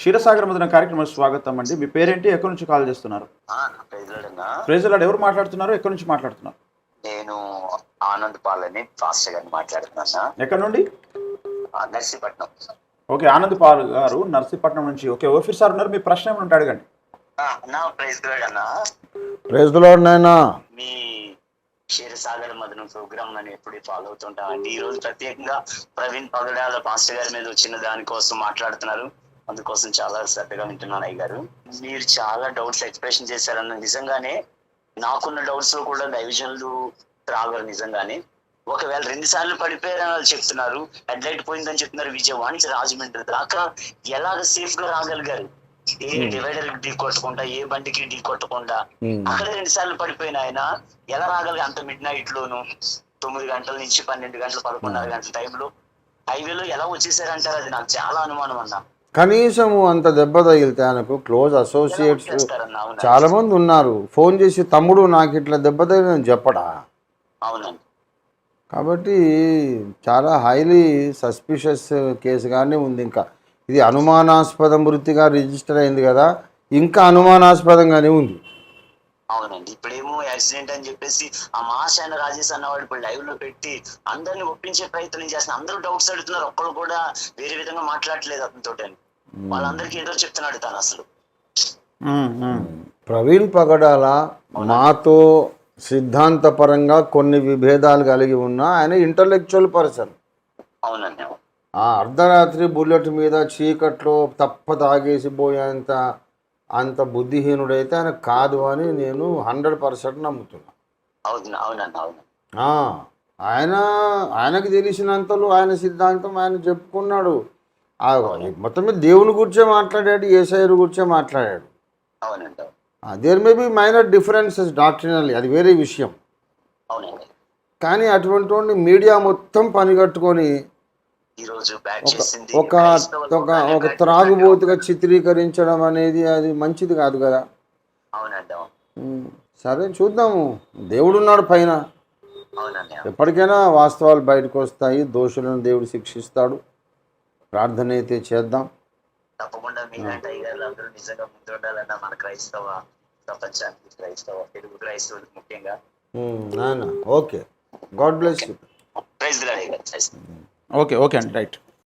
క్షీరసాగర్ మధున కార్యక్రమం స్వాగతం అండి. మీ పేరేంటి? ఎక్కడి నుంచి కాల్ చేస్తున్నారు? ప్రెసిడెంట్ ప్రేజలాడ్ ఎవరు మాట్లాడుతున్నారు? ఎక్కడి నుంచి మాట్లాడుతున్నారు? నేను ఆనంద్ పాలని ఫాస్ట్ గారిని మాట్లాడుతున్నా ఎక్కడి నుండి? నర్సీపట్నం. ఓకే ఆనంద్ పాల్ గారు నర్సీపట్నం నుంచి. ఓకే ఓఫీర్ సార్ ఉన్నారు. మీ ప్రశ్న ఏమైనా ఉంటే అడగండి. ప్రైజ్ నాయనా. మీ క్షీరసాగర్ మధున ప్రోగ్రామ్ అని ఎప్పుడు ఫాలో అవుతుంటామండి ఈ రోజు ప్రత్యేకంగా ప్రవీణ్ పగడాల పాస్టర్ గారి మీద వచ్చిన దానికోసం మాట్లాడుతున్నారు. అందుకోసం చాలా శ్రద్ధగా వింటున్నాను అయ్య గారు. మీరు చాలా డౌట్స్ ఎక్స్ప్రెషన్ చేశారన్న నిజంగానే నాకున్న డౌట్స్లో కూడా డైవిజన్లు రాగలరు నిజంగానే. ఒకవేళ రెండు సార్లు పడిపోయారని వాళ్ళు చెప్తున్నారు హెడ్ లైట్ పోయిందని చెప్తున్నారు విజయవాడ నుంచి రాజమండ్రి దాకా ఎలాగ సేఫ్గా రాగలిగారు? ఏ డివైడర్ ఢీ కొట్టకుండా ఏ బండికి ఢీ కొట్టకుండా అక్కడ రెండు సార్లు పడిపోయిన ఆయన ఎలా రాగలిగా అంత మిడ్ నైట్ లోను? తొమ్మిది గంటల నుంచి పన్నెండు గంటలు పదకొండున్నర గంటల టైంలో హైవేలో ఎలా వచ్చేసారంటారు? అది నాకు చాలా అనుమానం అన్న. కనీసం అంత దెబ్బ తగిలితే ఆయనకు క్లోజ్ అసోసియేట్స్ చాలా మంది ఉన్నారు. ఫోన్ చేసి తమ్ముడు నాకు ఇట్లా దెబ్బ తగిలిందని చెప్పడా? కాబట్టి చాలా హైలీ సస్పిషియస్ కేసుగానే ఉంది ఇంకా. ఇది అనుమానాస్పద మృతిగా రిజిస్టర్ అయింది కదా ఇంకా అనుమానాస్పదంగానే ఉంది. అవునండి. ఇప్పుడేమో యాక్సిడెంట్ అని చెప్పేసి ఆ మాస్ అయిన రాజేష్ అన్నవాడు ఇప్పుడు లైవ్లో పెట్టి అందరిని ఒప్పించే ప్రయత్నం చేస్తున్నారు అందరూ డౌట్స్ అడుగుతున్నారు. ఒక్కరు కూడా వేరే విధంగా మాట్లాడట్లేదు అతనితో వాళ్ళందరికీ ఏదో చెప్తున్నాడు తను అసలు. ప్రవీణ్ పగడాల మాతో సిద్ధాంతపరంగా కొన్ని విభేదాలు కలిగి ఉన్న ఆయన ఇంటలెక్చువల్ పర్సన్ అవునండి అర్ధరాత్రి బుల్లెట్ మీద చీకట్లో తప్ప తాగేసి పోయేంత అంత బుద్ధిహీనుడైతే ఆయన కాదు అని నేను హండ్రెడ్ పర్సెంట్ నమ్ముతున్నా. ఆయన ఆయనకు తెలిసినంతలో ఆయన సిద్ధాంతం ఆయన చెప్పుకున్నాడు. మొత్తం మీద దేవుని గురించే మాట్లాడాడు ఏసైరు గురించే మాట్లాడాడు. There may be minor differences doctrinally అది వేరే విషయం. అవునండి. కానీ అటువంటి మీడియా మొత్తం పనిగట్టుకొని ఒక ఒక ఒక త్రాగుబోతుగా చిత్రీకరించడం అనేది అది మంచిది కాదు కదా. సరే చూద్దాము. దేవుడున్నాడు పైన. అవునండి అవును. ఎప్పటికైనా వాస్తవాలు బయటకు వస్తాయి. దోషులను దేవుడు శిక్షిస్తాడు. ప్రార్థన అయితే చేద్దాం. తప్పకుండా మీలాంటి అయ్యారు నిజంగా మన క్రైస్తవ ప్రపంచానికి క్రైస్తవ తెలుగు క్రైస్తవులకు ముఖ్యంగా. ఉమ్, నాన్న okay. God bless you. Praise okay okay అండి రైట్